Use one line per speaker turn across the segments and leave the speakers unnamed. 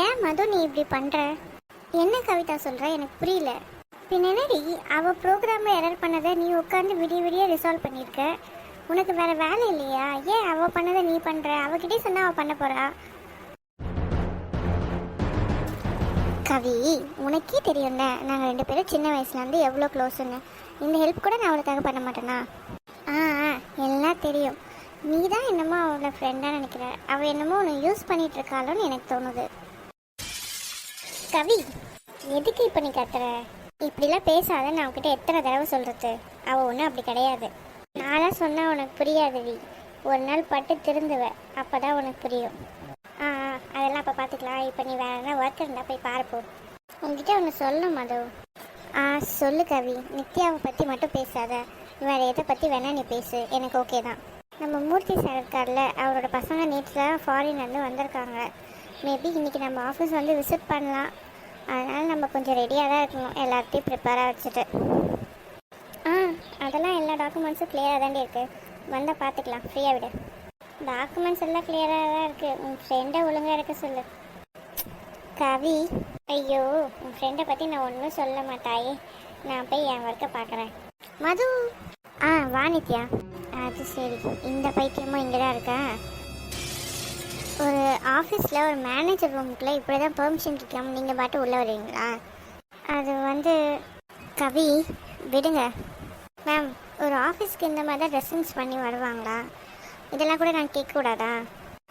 ஏன் மது நீ இப்படி பண்ற? என்ன கவிதா சொல்ற? எனக்கு புரியல. பின்னாடி அவள் அவ ப்ரோக்ராம்ல எரர் பண்ணதை நீ உட்காந்து விடிய விடிய ரிசால்வ் பண்ணியிருக்க உனக்கு வேற வேலை இல்லையா? ஏன் அவ பண்ணதை நீ பண்ற? அவகிட்டே சொன்னா அவ பண்ண போறா? கவி உனக்கே தெரியும்ல நாங்கள் ரெண்டு பேரும் சின்ன வயசுலேருந்து எவ்வளோ க்ளோஸுன்னு இந்த ஹெல்ப் கூட நான் அவளுக்காக பண்ண மாட்டேனா? ஆ ஆ, எல்லாம் தெரியும். நீ தான் என்னமோ அவளை ஃப்ரெண்டாக நினைக்கிற. அவள் என்னமோ உன்னை யூஸ் பண்ணிகிட்டு இருக்காளோன்னு எனக்கு தோணுது. கவி எதுக்கு இப்போ நீ கத்துற? இப்படிலாம் பேசாத நான் அவகிட்ட எத்தனை தடவை சொல்கிறது அவள் ஒன்றும் அப்படி கிடையாது. நான்லாம் சொன்னால் உனக்கு புரியாதுடி ஒரு நாள் பட்டு திருந்துவ அப்போ தான் உனக்கு புரியும். ஆ அதெல்லாம் அப்போ பார்த்துக்கலாம் இப்போ நீ வேற என்ன ஒர்க் இருந்தால் போய் பார்ப்போம் உங்ககிட்ட ஒன்று சொல்லணும் மது. ஆ சொல்லு கவி. நித்யாவை பற்றி மட்டும் பேசாத. வேற எதை பற்றி வேணா நீ பேசு. எனக்கு ஓகே தான். நம்ம மூர்த்தி சார் இருக்கார்ல அவரோட பசங்க நேற்று தான் ஃபாரின்லேருந்து வந்திருக்காங்க. மேபி இன்றைக்கி நம்ம ஆஃபீஸ் வந்து விசிட் பண்ணலாம். அதனால் நம்ம கொஞ்சம் ரெடியாக தான் இருக்கணும். எல்லாத்தையும் ப்ரிப்பேராக வச்சுட்டு. ஆ அதெல்லாம் எல்லா டாக்குமெண்ட்ஸும் கிளியராக தாண்டி இருக்குது வந்தால் பார்த்துக்கலாம் ஃப்ரீயாக விடு. டாக்குமெண்ட்ஸ் எல்லாம் கிளியராக தான் இருக்குது உன் ஃப்ரெண்டை ஒழுங்காக இருக்க சொல்லு. கவி ஐயோ உன் ஃப்ரெண்டை பற்றி நான் ஒன்றும் சொல்ல மாட்டாயே. நான் போய் என் ஒர்க்கை பார்க்குறேன் மது! ஆ வா நித்யா. அது சரி. இந்த பைத்தியமும் இங்கே தான் இருக்கா? ஒரு ஆஃபீஸில் ஒரு மேனேஜர் ரூமுக்குள்ளே இப்படி தான் பெர்மிஷன் கேட்காம நீங்கள் பாட்டு உள்ளே வருவீங்களா? அது வந்து கவி விடுங்க. மேம் ஒரு ஆஃபீஸ்க்கு இந்த மாதிரி தான் ட்ரெஸ்ஸிங்ஸ் பண்ணி வருவாங்களா? இதெல்லாம் கூட நான் கேட்கக்கூடாதா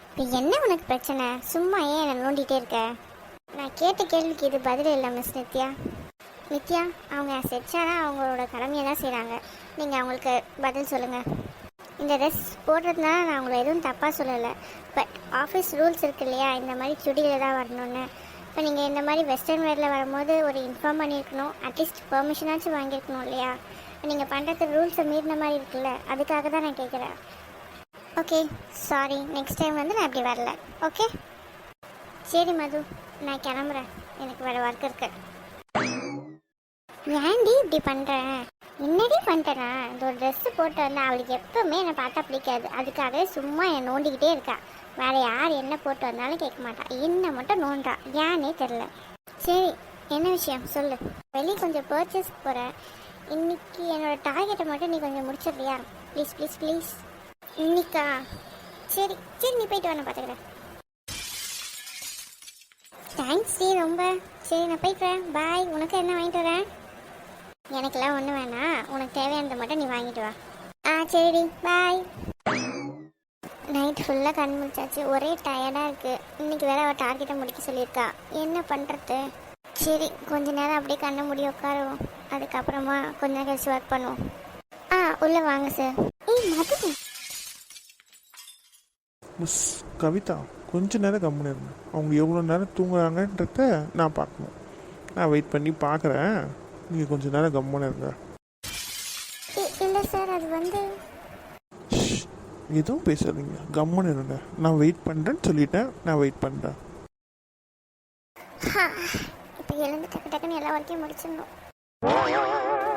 இப்போ என்ன உனக்கு பிரச்சனை? சும்மா ஏன் என்னை நோண்டிகிட்டே இருக்க? நான் கேட்ட கேள்விக்கு இது பதில் இல்லை மிஸ் நித்யா. நித்யா அவங்க செச்சானா அவங்களோட கடமையை தான் செய்கிறாங்க நீங்கள் அவங்களுக்கு பதில் சொல்லுங்கள் இந்த ட்ரெஸ் போடுறதுனால நான் உங்களை எதுவும் தப்பாக சொல்லலை. பட் ஆஃபீஸ் ரூல்ஸ் இருக்கு இல்லையா? இந்த மாதிரி சுடியில் தான் வரணும்னு. இப்போ நீங்கள் இந்த மாதிரி வெஸ்டர்ன் வேரில் வரும்போது ஒரு இன்ஃபார்ம் பண்ணியிருக்கணும். அட்லீஸ்ட் பெர்மிஷனாச்சும் வாங்கியிருக்கணும் இல்லையா? நீங்கள் பண்ணுறது ரூல்ஸை மீறின மாதிரி இருக்குல்ல? அதுக்காக தான் நான் கேட்குறேன் ஓகே சாரி நெக்ஸ்ட் டைம் வந்து நான் இப்படி வரல. ஓகே சரி மது. நான் கிளம்புறேன். எனக்கு வேறு ஒர்க் இருக்குது ஏன்டி இப்படி பண்ணுறேன் என்னடி பண்ணிட்டேனா இந்த ஒரு ட்ரெஸ்ஸு போட்டு வந்தேன் அவளுக்கு எப்போவுமே என்னை பார்த்தா பிடிக்காது. அதுக்காகவே சும்மா என்னை நோண்டிக்கிட்டே இருக்கா. வேற யார் என்ன போட்டு வந்தாலும் கேட்க மாட்டா. என்ன மட்டும் நோண்டா ஏன்னே தெரில சரி என்ன விஷயம்? சொல்லு. வெளியே கொஞ்சம் பர்ச்சேஸ் போகிறேன் இன்னைக்கு என்னோட டார்கெட்டை மட்டும் நீ கொஞ்சம் முடிச்சிடுறியா? ப்ளீஸ் ப்ளீஸ் ப்ளீஸ் இன்னைக்கா? சரி சரி நீ போயிட்டு வரணும் பார்த்துக்கிறேன் தேங்க்ஸ் டி ரொம்ப. சரி நான் போயிட்டு வரேன். பாய் உனக்கு என்ன வாங்கிட்டு வரேன்? எனக்கெல்லாம் ஒன்றும் வேணாம். உனக்கு தேவையானதை மட்டும் நீ வாங்கிட்டு வா. ஆ சரிடி. பாய் நைட் ஃபுல்லாக கண் முடிச்சாச்சு ஒரே டயர்டாக இருக்குது இன்னைக்கு வேற அவள் டார்கெட்டை முடிக்க சொல்லியிருக்கா. என்ன பண்ணுறது சரி கொஞ்ச நேரம் அப்படியே கண்ணை முடி உட்காருவோம். அதுக்கப்புறமா கொஞ்ச நேரம் கழிச்சு ஒர்க் பண்ணுவோம். ஆ உள்ளே வாங்க சார் ஏய் மது
மிஸ் கவிதா கொஞ்ச நேரம் கம்முன்னு இருந்தேன் அவங்க எவ்வளோ நேரம் தூங்குறாங்கன்றத நான் பார்க்கணும். நான் வெயிட் பண்ணி பார்க்குறேன். நீங்கள் கொஞ்ச நேரம் கம்முன்னு இருங்க.
இல்லை சார் அது வந்து
எதுவும் பேசாதீங்க. கம்முன்னு இருங்க. நான் வெயிட் பண்ணுறேன்னு சொல்லிட்டேன். நான் வெயிட் பண்ணுறேன்
இப்போ எழுந்து டக்கு டக்குன்னு எல்லா ஒர்க்கையும் முடிச்சிடணும்.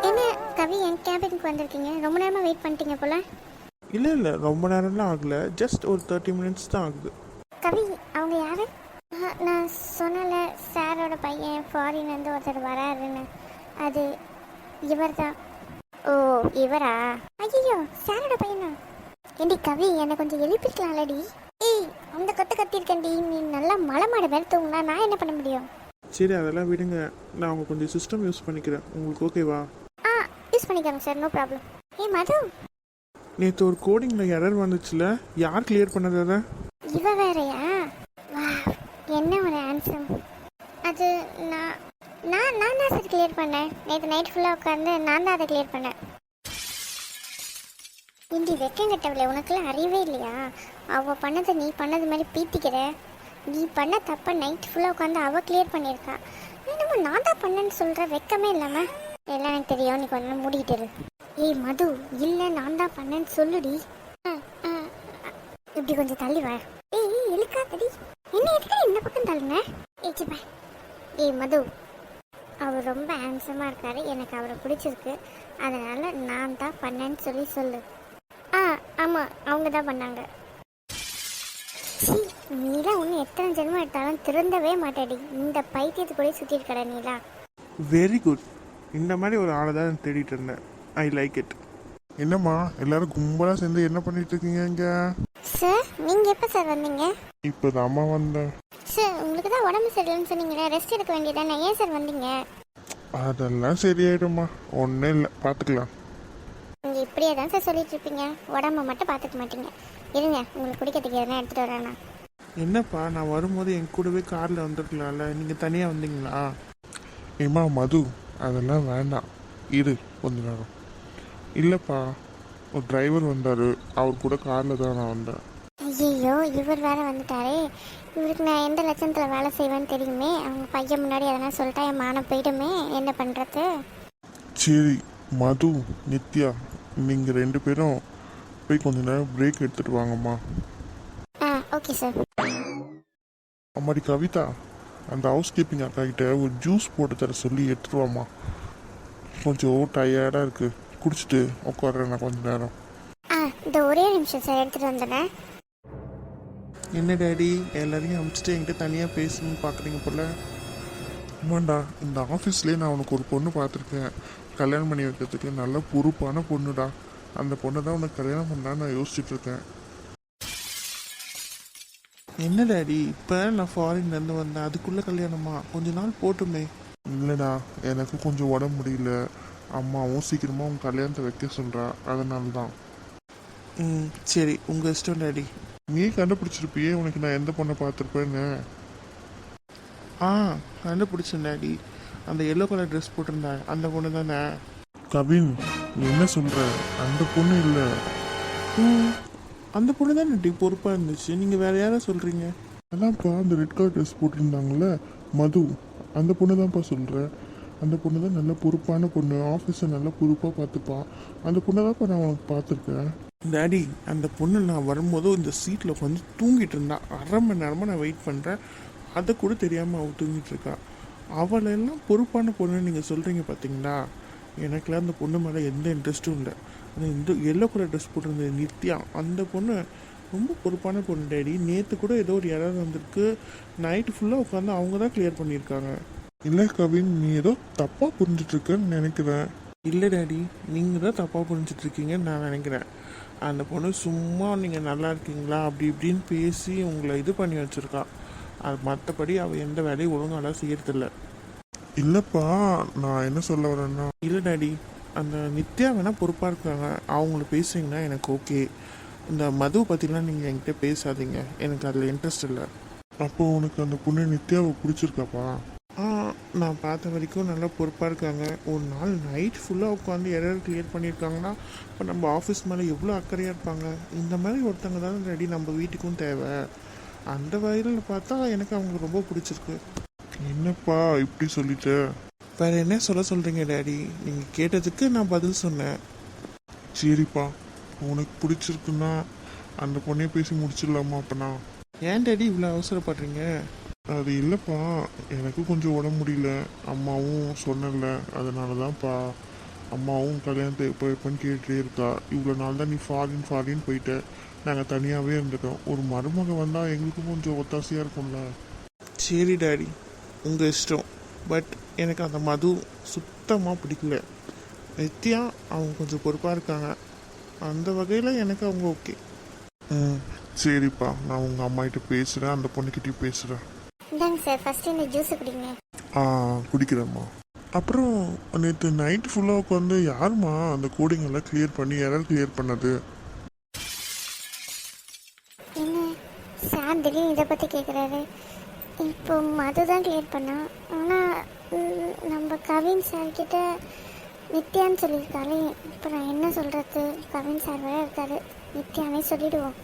என்ன கவி என் கேபினுக்கு வந்திருக்கீங்க? ரொம்ப நேரமாக வெயிட் பண்ணிட்டீங்க போல.
இல்லை இல்லை. ரொம்ப நேரம்லாம் ஆகலை. ஜஸ்ட் ஒரு தேர்ட்டி மினிட்ஸ் தான் ஆகுது.
கவி அவங்க யாரு? நான் சொன்னல சாரோட பையன் ஃபாரின்லேருந்து ஒருத்தர் வராருன்னு. அது இவர் தான் ஓ இவரா? ஐயோ சாரோட பையனா? ஏண்டி கவி என்னை கொஞ்சம் எழுப்பிக்கலாம்லடி ஏய் அந்த கத்து கத்திருக்கேன்டி நீ நல்லா மலை மாடு மேலே தூங்கினா நான் என்ன பண்ண முடியும்?
சரி அதெல்லாம் விடுங்க. நான் அவங்க கொஞ்சம் சிஸ்டம் யூஸ் பண்ணிக்கிறேன். உங்களுக்கு ஓகேவா
ஆ யூஸ் பண்ணிக்கோங்க சார் நோ ப்ராப்ளம் ஏய் மது.
நேற்று ஒரு கோடிங்கில் எரர் வந்துச்சுல. யார் கிளியர் பண்ணது அதை?
இவ வேறயா? வா என்ன ஒரு ஆன்சர் அது நான் நான் நான் தான் சார் கிளியர் பண்ணேன். நேற்று நைட் ஃபுல்லாக உட்காந்து நான் தான் அதை கிளியர் பண்ணேன். இண்டி வெக்கம் கட்டவில்லை உனக்குலாம் அறிவே இல்லையா? அவள் பண்ணதை நீ பண்ணது மாதிரி பீத்திக்கிற. நீ பண்ண தப்பை நைட் ஃபுல்லாக உட்காந்து அவள் கிளியர் பண்ணியிருக்கா. என்னமோ நான் தான் பண்ணேன்னு சொல்கிற வெக்கமே இல்லாமல் எல்லாம் எனக்கு தெரியும் நீ கொஞ்சம் மூடிக்கிட்டு ஏய் மது இல்லை நான் தான் பண்ணேன்னு சொல்லுடி. ஆ ஆ இப்படி கொஞ்சம் தள்ளி வா. ஏய் ஏய், இழுக்காதடி என்ன எதுக்கு இந்த பக்கம் தள்ளுங்க ஏய் ஏய் மது அவர் ரொம்ப ஹேண்ட்ஸமாக இருக்காரு. எனக்கு அவரை பிடிச்சிருக்கு. அதனால நான் தான் பண்ணேன்னு சொல்லி சொல்லு. ஆ ஆமாம் அவங்க தான் பண்ணாங்க. சீ நீலாம் ஒன்று எத்தனை ஜென்மம் எடுத்தாலும் திருந்தவே மாட்டேடி. இந்த பைத்தியத்து கூட சுற்றிட்டு கடை நீலா.
வெரி குட் இந்த மாதிரி ஒரு ஆளை தான் தேடிட்டு இருந்தேன். ஐ லைக் இட்
என்னம்மா எல்லாரும் கும்பலாக சேர்ந்து என்ன பண்ணிட்டு இருக்கீங்க இங்க?
சார் நீங்கள் எப்போ சார் வந்தீங்க?
இப்போ அம்மா வந்தேன்.
சார் உங்களுக்கு தான் உடம்பு சரியில்லைன்னு சொன்னீங்களே ரெஸ்ட் எடுக்க வேண்டியதானே ஏன் சார் வந்தீங்க?
அதெல்லாம் சரியாயிடும்மா. ஒன்றும் இல்லை பார்த்துக்கலாம்
நீங்கள் இப்படியே தான் சார் சொல்லிட்டு இருப்பீங்க. உடம்ப மட்டும் பார்த்துக்க மாட்டீங்க. இருங்க உங்களுக்கு குடிக்கிறதுக்கு எதனா எடுத்துகிட்டு வரேண்ணா
என்னப்பா நான் வரும்போது என் கூடவே காரில் வந்திருக்கலாம்ல. நீங்கள் தனியாக வந்தீங்களா?
ஏம்மா மது அதெல்லாம் வேண்டாம். இரு கொஞ்ச நேரம். இல்லைப்பா ஒரு டிரைவர் வந்தார். அவர் கூட காரில் தான் நான் வந்தேன்.
ஐயோ இவர் வேற வந்துட்டாரே. இவருக்கு நான் எந்த லட்சணத்தில் வேலை செய்வேன்னு தெரியுமே? அவங்க பையன் முன்னாடி எதனா சொல்லிட்டா என் மானம் போயிடுமே? என்ன பண்ணுறது
சரி மது நித்யா நீங்கள் ரெண்டு பேரும் போய் கொஞ்ச நேரம் பிரேக் எடுத்துகிட்டு வாங்கம்மா.
ஆ ஓகே சார்
அம்மாடி கவிதா அந்த ஹவுஸ் கீப்பிங் அக்கா கிட்ட ஒரு ஜூஸ் போட்டு தர சொல்லி எடுத்துட்டு வாம்மா. கொஞ்சம் டயர்டாக இருக்கு. குடிச்சிட்டு உட்காடுறேன் நான் கொஞ்ச நேரம்.
ஆ இந்த ஒரே நிமிஷம் சார் எடுத்துகிட்டு வந்துடுறேன்.
என்ன டேடி? எல்லாரையும் அனுப்பிச்சிட்டு என்கிட்ட தனியாக பேசணும்னு பார்க்குறீங்க போல.
ஆமாண்டா இந்த ஆஃபீஸ்லேயே நான் உனக்கு ஒரு பொண்ணு பார்த்துருக்கேன். கல்யாணம் பண்ணி வைக்கிறதுக்கு நல்ல பொறுப்பான பொண்ணுடா. அந்த பொண்ணை தான் உனக்கு கல்யாணம் பண்ணலான்னு நான் யோசிச்சுட்டு இருக்கேன்
என்ன டேடி? இப்போ நான் ஃபாரின்லேருந்து வந்தேன். அதுக்குள்ளே கல்யாணமா? கொஞ்ச நாள் போட்டுமே.
இல்லைடா எனக்கு கொஞ்சம் உடம்பு முடியல. அம்மாவும் சீக்கிரமாக உன் கல்யாணத்தை வைக்க சொல்கிறா அதனால தான்
ம் சரி. உங்கள் இஷ்டம் டேடி.
நீ கண்டுபிடிச்சிருப்பியே உனக்கு நான் எந்த பொண்ணை பார்த்துருப்பேன்னு.
ஆ கண்டுபிடிச்சேன் டேடி. அந்த எல்லோ கலர் ட்ரெஸ் போட்டிருந்தா அந்த பொண்ணு தானே.
கவின் நீ என்ன சொல்கிற அந்த பொண்ணு இல்லை.
ம் அந்த பொண்ணு தான் டி பொறுப்பாக இருந்துச்சு. நீங்கள் வேறு யாரை சொல்கிறீங்க
அதான்ப்பா அந்த ரெட் கலர் ட்ரெஸ் போட்டிருந்தாங்கல்ல மது. அந்த பொண்ணு தான்ப்பா சொல்கிறேன் அந்த பொண்ணு தான் நல்ல பொறுப்பான பொண்ணு. ஆஃபீஸை நல்லா பொறுப்பாக பார்த்துப்பான். அந்த பொண்ணை தான்ப்பா நான் உனக்கு பார்த்துருக்கேன்.
டாடி அந்த பொண்ணு நான் வரும்போது இந்த சீட்டில் உட்காந்து தூங்கிட்டு இருந்தா. அரை மணி நேரமாக நான் வெயிட் பண்ணுறேன் அதை கூட தெரியாமல் அவள் தூங்கிட்டு இருக்கா. அவளெல்லாம் பொறுப்பான பொண்ணு நீங்கள் சொல்கிறீங்க பார்த்தீங்களா எனக்குலாம் அந்த பொண்ணு மேலே எந்த இன்ட்ரெஸ்ட்டும் இல்லை. ஆனால் இந்த எல்லோ கலர் ட்ரெஸ் போட்டிருந்த நித்யா அந்த பொண்ணு ரொம்ப பொறுப்பான பொண்ணு டேடி நேற்று கூட ஏதோ ஒரு இடம் வந்திருக்கு. நைட்டு ஃபுல்லாக உட்காந்து அவங்க தான் கிளியர் பண்ணியிருக்காங்க.
இல்லை கவின் நீ ஏதோ தப்பாக புரிஞ்சிட்ருக்கன்னு நினைக்கிறேன்.
இல்லை டாடி நீங்கள் தான் தப்பாக புரிஞ்சிட்டு இருக்கீங்கன்னு நான் நினைக்கிறேன். அந்த பொண்ணு சும்மா நீங்கள் நல்லா இருக்கீங்களா? அப்படி இப்படின்னு பேசி உங்களை இது பண்ணி வச்சுருக்கா. அது மற்றபடி அவள் எந்த வேலையும் ஒழுங்காலாம் செய்யறதில்ல.
இல்லைப்பா நான் என்ன சொல்ல வரேன்னா
இல்லை டாடி. அந்த நித்யா வேணால் பொறுப்பாக இருக்காங்க. அவங்கள பேசுறீங்கன்னா எனக்கு ஓகே. இந்த மது பற்றிலாம் நீங்கள் என்கிட்ட பேசாதீங்க. எனக்கு அதில் இன்ட்ரெஸ்ட் இல்லை.
அப்போ உனக்கு அந்த பொண்ணு நித்யாவை பிடிச்சிருக்காப்பா?
நான் பார்த்த வரைக்கும் நல்லா பொறுப்பாக இருக்காங்க. ஒரு நாள் நைட் ஃபுல்லாக உட்காந்து எரர் கிளியர் பண்ணியிருக்காங்கன்னா இப்போ நம்ம ஆஃபீஸ் மேலே எவ்வளோ அக்கறையாக இருப்பாங்க? இந்த மாதிரி ஒருத்தங்க தான் ரெடி நம்ம வீட்டுக்கும் தேவை. அந்த வயலில் பார்த்தா எனக்கு அவங்க ரொம்ப பிடிச்சிருக்கு.
என்னப்பா இப்படி சொல்லிட்ட?
வேறு என்ன சொல்ல சொல்கிறீங்க டேடி நீங்கள் கேட்டதுக்கு நான் பதில் சொன்னேன்.
சரிப்பா உனக்கு பிடிச்சிருக்குன்னா அந்த பொண்ணையே பேசி முடிச்சிடலாமா அப்பனா?
ஏன் டேடி இவ்வளோ அவசரப்படுறீங்க?
அது இல்லைப்பா எனக்கு கொஞ்சம் உடம்பு முடியல. அம்மாவும் சொன்னல அதனால தான்ப்பா அம்மாவும் கல்யாணத்தை எப்போ எப்போன்னு கேட்டுட்டே இருக்கா. இவ்வளோ நாள் தான் நீ ஃபாரின் ஃபாரின் போயிட்ட. நாங்கள் தனியாகவே இருந்துட்டோம். ஒரு மருமக வந்தால் எங்களுக்கும் கொஞ்சம் ஒத்தாசையாக இருக்கும்ல.
சரி டேடி. உங்கள் இஷ்டம். பட் எனக்கு அந்த மது சுத்தமாக பிடிக்கல. நித்யா அவங்க கொஞ்சம் பொறுப்பாக இருக்காங்க. அந்த வகையில் எனக்கு அவங்க ஓகே.
ம். சரிப்பா. நான் உங்கள் அம்மாகிட்ட பேசுகிறேன் அந்த பொண்ணுக்கிட்டையும் பேசுகிறேன்
இந்தாங்க சார் ஃபஸ்ட்டு இந்த ஜூஸை குடிங்க.
ஆ குடிக்கிறேம்மா. அப்புறம் நேற்று நைட் ஃபுல்லாக உட்காந்து யாரும்மா அந்த கோடிங் எல்லாம் கிளியர் பண்ணி எரர் கிளியர் பண்ணது?
என்ன? சார் திடீர்னு இதை பற்றி கேட்குறாரு இப்போ மது தான் கிளியர் பண்ணா. ஆனால் நம்ம கவின் சார் கிட்ட நித்யான்னு சொல்லியிருக்காளே இப்போ நான் என்ன சொல்கிறது கவின் சார் வேற இருக்காரு. நித்யானே சொல்லிடுவோம்.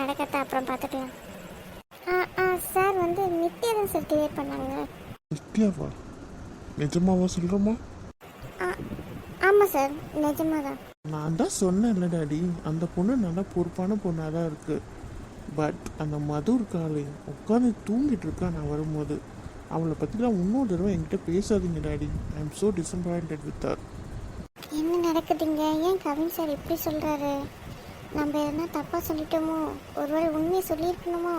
நடக்கத்த அப்புறம் பார்த்துக்கலாம். சார் வந்து நித்யா தான் சார் கிளியர் பண்ணாங்க.
நித்யாவா? நிஜமாவா சொல்கிறோமா
ஆ ஆமாம் சார் நிஜமாக தான்
நான் தான் சொன்னேன்ல டாடி அந்த பொண்ணு நல்லா பொறுப்பான பொண்ணாக தான் இருக்குது பட் அந்த மது இருக்காளே உட்காந்து தூங்கிட்டு இருக்கா நான் வரும்போது. அவளை பற்றிலாம் இன்னொரு தடவை என்கிட்ட பேசாதீங்க daddy. I am so disappointed with her
என்ன நடக்குதுங்க? ஏன் கவின் சார் இப்படி சொல்கிறாரு நம்ம எதனா தப்பாக சொல்லிட்டோமோ? ஒருவேளை உண்மையை சொல்லியிருக்கணுமோ?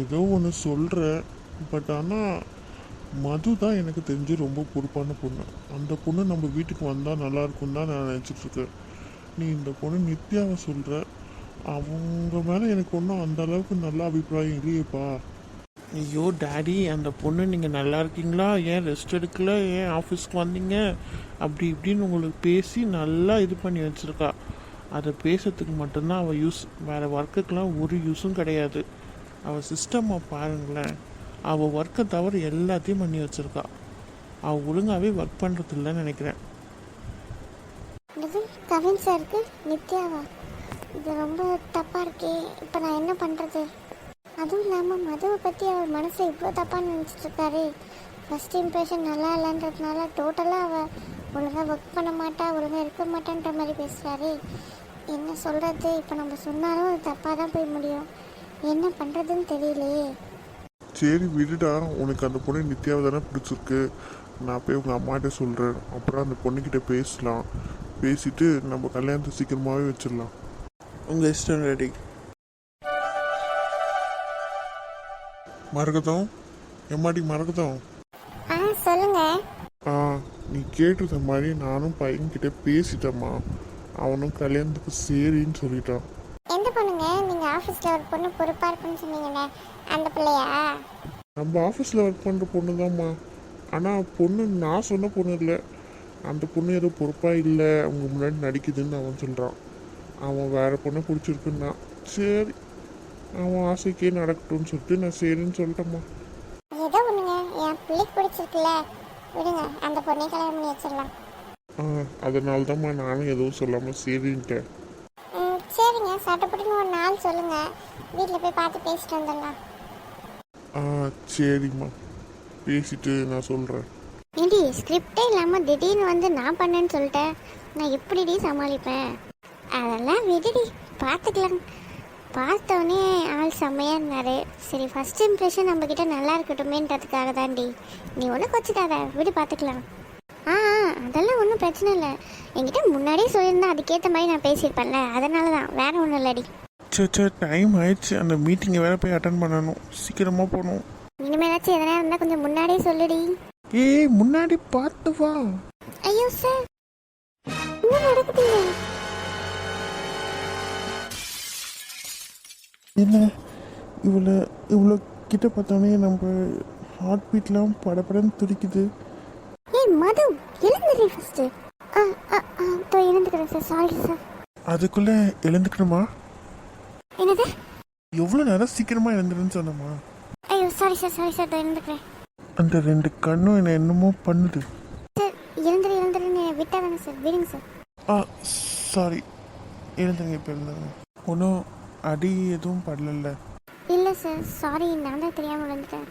ஏதோ ஒன்று சொல்கிற பட் ஆனால் மது தான் எனக்கு தெரிஞ்சு ரொம்ப பொறுப்பான பொண்ணு. அந்த பொண்ணு நம்ம வீட்டுக்கு வந்தால் நல்லா தான் நான் நினச்சிட்ருக்கேன். நீ இந்த பொண்ணு நித்யாவை சொல்கிற அவங்க மேலே எனக்கு ஒன்றும் அந்த அளவுக்கு நல்ல அபிப்பிராயம் இல்லையேப்பா.
ஐயோ டாடி அந்த பொண்ணு நீங்கள் நல்லா இருக்கீங்களா? ஏன் ரெஸ்ட் எடுக்கல? ஏன் ஆஃபீஸ்க்கு வந்தீங்க? அப்படி இப்படின்னு உங்களுக்கு பேசி நல்லா இது பண்ணி வச்சுருக்கா. அதை பேசுறதுக்கு மட்டும்தான் அவள் யூஸ் வேறு ஒர்க்குக்கெலாம் ஒரு யூஸும் கிடையாது. அவள் சிஸ்டம்மை பாருங்களேன். அவள் ஒர்க்கை தவிர எல்லாத்தையும் பண்ணி வச்சுருக்கா. அவள் ஒழுங்காகவே ஒர்க் பண்ணுறது இல்லைன்னு நினைக்கிறேன்
கவின் சாருக்கு நித்யாவா? இது ரொம்ப தப்பாக இருக்கே. இப்போ நான் என்ன பண்ணுறது அதுவும் இல்லாமல் மதுவை பற்றி அவர் மனசில் இவ்வளோ தப்பாக நினச்சிட்டு இருக்காரு. ஃபஸ்ட் இம்ப்ரெஷன் நல்லா இல்லைன்றதுனால டோட்டலாக அவள் ஒழுங்காக ஒர்க் பண்ண மாட்டா ஒழுங்காக இருக்க மாட்டான்ற மாதிரி பேசுகிறாரு என்ன சொல்கிறது இப்போ நம்ம சொன்னாலும் அது தப்பாக தான் போய் முடியும். என்ன பண்ணுறதுன்னு தெரியலையே.
சரி விடுடா. உனக்கு அந்த பொண்ணு நித்யாவை தானே பிடிச்சிருக்கு. நான் போய் உங்கள் அம்மாட்ட சொல்கிறேன் அப்புறம் அந்த பொண்ணுக்கிட்ட பேசலாம். பேசிட்டு நம்ம கல்யாணத்தை சீக்கிரமாகவே வச்சிடலாம்.
உங்கள் இஷ்டம் டாடி
மரகதம்? எம்மாடி மரகதம்
ஆ சொல்லுங்கள்
ஆ நீ கேட்டிருந்த மாதிரி நானும் பையன்கிட்ட பேசிட்டேம்மா. அவனும் கல்யாணத்துக்கு சரின்னு சொல்லிட்டான்.
எந்த பொண்ணுங்க? நீங்கள் ஆஃபீஸில் ஒரு பொண்ணு பொறுப்பாக இருக்குன்னு சொன்னீங்களே அந்த பிள்ளையா?
நம்ம ஆஃபீஸில் ஒர்க் பண்ணுற பொண்ணு தான்மா ஆனால் பொண்ணு நான் சொன்ன பொண்ணு இல்லை. அந்த பொண்ணு ஏதோ பொறுப்பாக இல்லை. அவங்க முன்னாடி நடிக்குதுன்னு அவன் சொல்கிறான் அவன் வேற பொண்ணை பிடிச்சிருக்குன்னா சரி அவன் ஆசைக்கே நடக்கட்டும்னு சொல்லிட்டு நான் சரின்னு சொல்லிட்டேம்மா.
ஏதோ ஒண்ணுங்க. என் பிள்ளைக்கு பிடிச்சிருக்குல்ல விடுங்க அந்த பொண்ணை கல்யாணம் பண்ணி வச்சிடலாம்.
ஆ அதனால தான்மா நானும் எதுவும் சொல்லாமல் சரின்ட்டேன்
ம், சரிங்க சட்டப்பட்டுன்னு ஒரு நாள் சொல்லுங்க. வீட்டில் போய் பார்த்து பேசிட்டு வந்துடலாம்.
ஆ சரிம்மா. பேசிட்டு நான் சொல்கிறேன்
ஏண்டி ஸ்கிரிப்டே இல்லாமல் திடீர்னு வந்து நான் பண்ணேன்னு சொல்லிட்டேன். நான் எப்படிடி சமாளிப்பேன்? அதெல்லாம் விடுடி பார்த்துக்கலாம். பார்த்தோன்னே ஆள் செம்மையாக இருந்தார். சரி ஃபர்ஸ்ட் இம்ப்ரெஷன் நம்மக்கிட்ட நல்லா இருக்கட்டுமேன்றதுக்காக தான்டி. நீ ஒன்றும் கொச்சிக்காத விடு பார்த்துக்கலாம் ஆ ஆ, அதெல்லாம் ஒன்றும் பிரச்சனை இல்லை. என்கிட்ட முன்னாடியே சொல்லியிருந்தா அதுக்கேற்ற மாதிரி நான் பேசியிருப்பேன்ல. அதனால தான் வேற ஒன்றும் இல்லடி.
சே சே டைம் ஆயிடுச்சு. அந்த மீட்டிங்கை வேற போய் அட்டன் பண்ணணும். சீக்கிரமாக போகணும்.
இனிமேலாச்சும் எதனா இருந்தால் கொஞ்சம் முன்னாடியே சொல்லுடி.
ஏய் முன்னாடி பார்த்து வா.
ஐயோ சார் என்ன நடக்குதுங்க.
என்ன? இவ்வளோ இவ்வளோ கிட்ட பார்த்தோன்னே நம்ம ஹார்ட் பீட்லாம் படபடன்னு துடிக்குது.
ஏய் மது எழுந்துடுறீ ஃபர்ஸ்ட் ஆ ஆ ஆ தோ எழுந்துக்கிறேன் சார் சாரி சார்
அதுக்குள்ளே எழுந்துக்கணுமா?
என்னது?
எவ்வளோ நேரம் சீக்கிரமாக எழுந்துருன்னு சொன்னம்மா.
ஐயோ சாரி சார் சாரி சார் தோ எழுந்துக்கிறேன்.
அந்த ரெண்டு கண்ணும் என்னை என்னமோ பண்ணுது.
சார் எழுந்துரு எழுந்துருன்னு விட்டா தானே சார் விடுங்க சார்
ஆ சாரி எழுந்துங்க இப்போ எழுந்துங்க ஒன்றும் அடி எதுவும் படலல்ல.
இல்லை சார் சாரி நான் தான் தெரியாமல் விழுந்துட்டேன்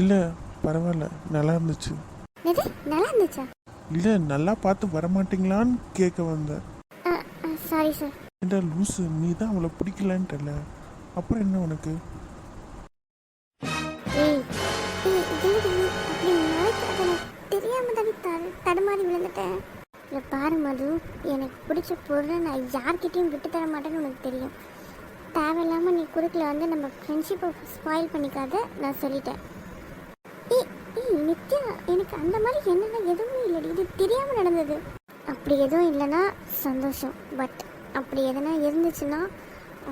இல்லை பரவாயில்ல நல்லா இருந்துச்சு.
என்னது நல்லா இருந்துச்சா?
இல்லை நல்லா பார்த்து வரமாட்டீங்களான்னு கேட்க வந்தேன்.
சாரி சார்
இந்த லூசு நீ தான் அவளை பிடிக்கலன்ட்டல அப்புறம் என்ன உனக்கு?
ஏய் ஏய் என்னடி அப்படி மறைக்காத நான் தெரியாம தானே தடு தடுமாறி விழுந்துட்டேன். இல்லை பாரு மது எனக்கு பிடிச்ச பொருளை நான் யார்கிட்டயும் விட்டு தர மாட்டேன்னு உனக்கு தெரியும். தேவையில்லாமல் நீ குறுக்கில் வந்து நம்ம ஃப்ரெண்ட்ஷிப்பை ஸ்பாயில் பண்ணிக்காத நான் சொல்லிட்டேன். ஏய் ஏய் நித்யா எனக்கு அந்த மாதிரி என்னென்ன எதுவுமே இல்லைடி. இது தெரியாமல் நடந்தது. அப்படி எதுவும் இல்லைன்னா சந்தோஷம். பட் அப்படி எதனா இருந்துச்சுன்னா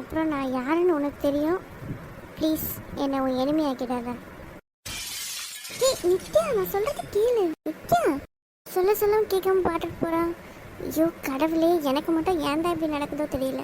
அப்புறம் நான் யாருன்னு உனக்கு தெரியும். ப்ளீஸ் என்னை உன் எளிமையாக்கிடாத. ஏய் நித்யா நான் சொல்கிறது கேளு. நித்யா சொல்ல சொல்லவும் கேட்காம பாட்டுட்டு போகிறான் ஐயோ கடவுளே எனக்கு மட்டும் ஏன் தான் இப்படி நடக்குதோ தெரியல.